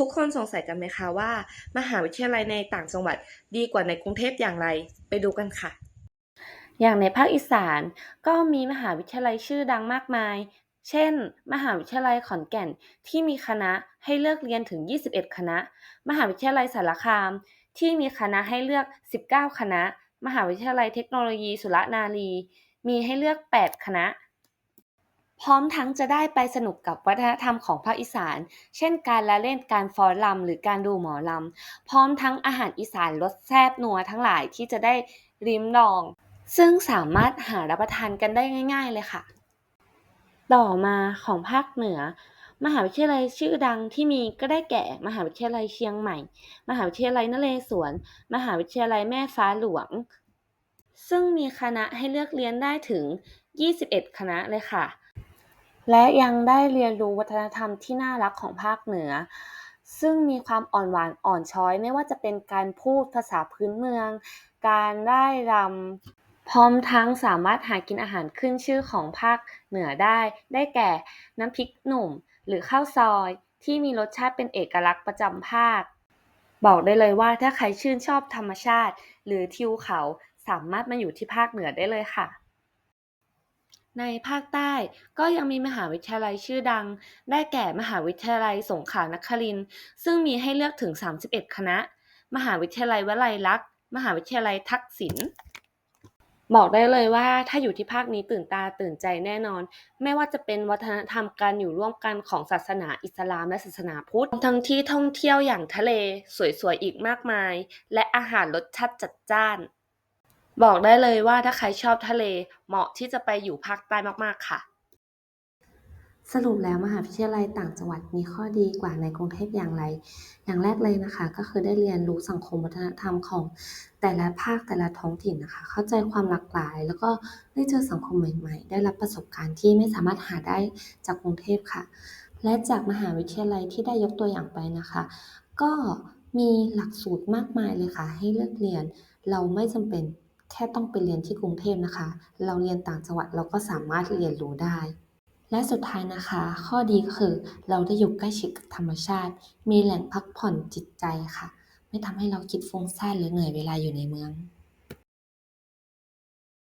ทุกคนสงสัยกันไหมคะว่า มหาวิทยาลัยในต่างจังหวัดดีกว่าในกรุงเทพอย่างไร ไปดูกันค่ะ อย่างในภาคอีสานก็มีมหาวิทยาลัยชื่อดังมากมาย เช่น มหาวิทยาลัยขอนแก่นที่มีคณะให้เลือกเรียนถึง 21 คณะ มหาวิทยาลัยสารคาม ที่มีคณะให้เลือก 19 คณะ มหาวิทยาลัยเทคโนโลยี สุรนารี มีให้เลือก 8 คณะ พร้อมทั้งจะได้ไปสนุกกับวัฒนธรรมของภาคอีสาน เช่นการละเล่นการฟ้อนรำหรือการดูหมอลำ พร้อมทั้งอาหารอีสานรสแซ่บนัวทั้งหลายที่จะได้ริมลอง ซึ่งสามารถหารับประทานกันได้ง่าย ๆ เลยค่ะ ต่อมาของภาคเหนือ มหาวิทยาลัยชื่อดังที่มีก็ได้แก่ มหาวิทยาลัยเชียงใหม่ มหาวิทยาลัยนเรศวร มหาวิทยาลัยแม่ฟ้าหลวง ซึ่งมีคณะให้เลือกเรียนได้ถึง 21 คณะเลยค่ะ และยังได้เรียนรู้วัฒนธรรมที่น่ารักของภาคเหนือ ซึ่งมีความอ่อนหวานอ่อนช้อย ไม่ว่าจะเป็นการพูดภาษาพื้นเมือง การร่ายรำพร้อมทั้งสามารถหากินอาหารขึ้นชื่อของภาคเหนือได้ ได้แก่น้ำพริกหนุ่ม หรือข้าวซอย ที่มีรสชาติเป็นเอกลักษณ์ประจำภาค บอกได้เลยว่าถ้าใครชื่นชอบธรรมชาติ หรือทิวเขาสามารถมาอยู่ที่ภาคเหนือได้เลยค่ะ ในภาคใต้ก็ยังมีมหาวิทยาลัยชื่อดัง ได้แก่มหาวิทยาลัยสงขลานครินทร์ซึ่งมีให้เลือกถึง 31 คณะ มหาวิทยาลัยวลัยลักษณ์ มหาวิทยาลัยทักษิณบอกได้เลยว่าถ้าอยู่ที่ภาคนี้ตื่นตาตื่นใจแน่นอน ไม่ว่าจะเป็นวัฒนธรรมการอยู่ร่วมกันของศาสนาอิสลามและศาสนาพุทธ ทั้งที่ท่องเที่ยวอย่างทะเล สวยๆอีกมากมาย และอาหารรสชาติจัดจ้าน บอกได้เลยว่าถ้าใครชอบทะเล เหมาะที่จะไปอยู่ภาคใต้มาก ๆ ค่ะ สรุปแล้วมหาวิทยาลัยต่างจังหวัดมีข้อดีกว่าในกรุงเทพอย่างไร อย่างแรกเลยนะคะ ก็คือได้เรียนรู้สังคมวัฒนธรรมของแต่ละภาคแต่ละท้องถิ่นนะคะ เข้าใจความหลากหลาย แล้วก็ได้เจอสังคมใหม่ ๆ ได้รับประสบการณ์ที่ไม่สามารถหาได้จากกรุงเทพค่ะ และจากมหาวิทยาลัยที่ได้ยกตัวอย่างไปนะคะ ก็มีหลักสูตรมากมายเลยค่ะ ให้เลือกเรียน เราไม่จำเป็น แค่ต้องไปเรียนที่กรุงเทพนะคะ เราเรียนต่างจังหวัดเราก็สามารถเรียนรู้ได้ และสุดท้ายนะคะ ข้อดีก็คือเราได้อยู่ใกล้ชิดกับธรรมชาติ มีแหล่งพักผ่อนจิตใจค่ะ ไม่ทำให้เราคิดฟุ้งซ่านหรือเหนื่อยเวลาอยู่ในเมือง